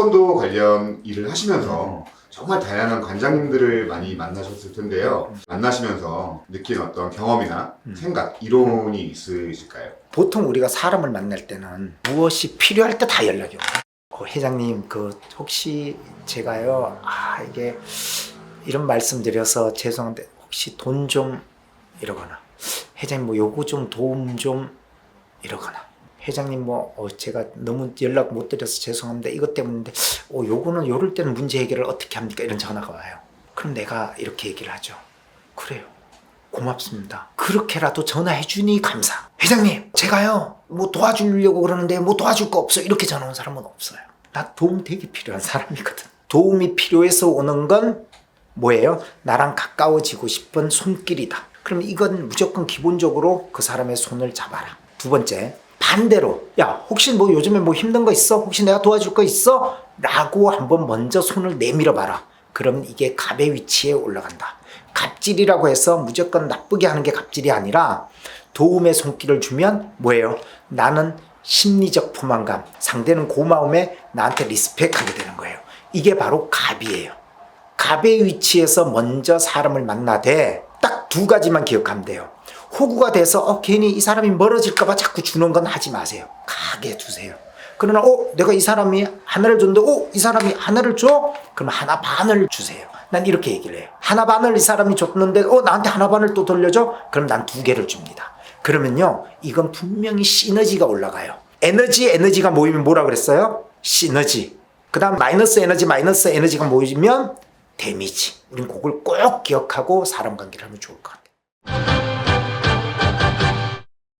태권도 관련 일을 하시면서 정말 다양한 관장님들을 많이 만나셨을 텐데요. 만나시면서 느낀 어떤 경험이나 생각, 이론이 있으실까요? 보통 우리가 사람을 만날 때는 무엇이 필요할 때 다 연락이 와요. 어, 회장님, 그 혹시 제가요, 아 이게 이런 말씀드려서 죄송한데 혹시 돈 좀 이러거나 회장님 뭐 요거 좀 도움 좀 이러거나 회장님 뭐 어, 제가 너무 연락 못 드려서 죄송합니다 이것 때문인데 어 요거는 요럴 때는 문제 해결을 어떻게 합니까 이런 전화가 와요. 그럼 내가 이렇게 얘기를 하죠. 그래요. 고맙습니다. 그렇게라도 전화해 주니 감사. 회장님, 제가요, 뭐 도와주려고 그러는데 뭐 도와줄 거 없어. 이렇게 전화 온 사람은 없어요. 나 도움 되게 필요한 사람이거든. 도움이 필요해서 오는 건 뭐예요? 나랑 가까워지고 싶은 손길이다. 그럼 이건 무조건 기본적으로 그 사람의 손을 잡아라. 두 번째, 반대로, 야, 혹시 뭐 요즘에 뭐 힘든 거 있어? 혹시 내가 도와줄 거 있어? 라고 한번 먼저 손을 내밀어 봐라. 그럼 이게 갑의 위치에 올라간다. 갑질이라고 해서 무조건 나쁘게 하는 게 갑질이 아니라 도움의 손길을 주면 뭐예요? 나는 심리적 포만감, 상대는 고마움에 나한테 리스펙하게 되는 거예요. 이게 바로 갑이에요. 갑의 위치에서 먼저 사람을 만나되 딱 두 가지만 기억하면 돼요. 호구가 돼서 어, 괜히 이 사람이 멀어질까봐 자꾸 주는 건 하지 마세요. 가게 두세요. 그러나 어 내가 이 사람이 하나를 줬는데 어이 사람이 하나를 줘? 그럼 하나 반을 주세요. 난 이렇게 얘기를 해요. 하나 반을 이 사람이 줬는데 어 나한테 하나 반을 또 돌려줘? 그럼 난 두 개를 줍니다. 그러면요 이건 분명히 시너지가 올라가요. 에너지 에너지가 모이면 뭐라 그랬어요? 시너지. 그다음 마이너스 에너지 마이너스 에너지가 모이면 데미지. 우린 그걸 꼭 기억하고 사람 관계를 하면 좋을 것 같아요.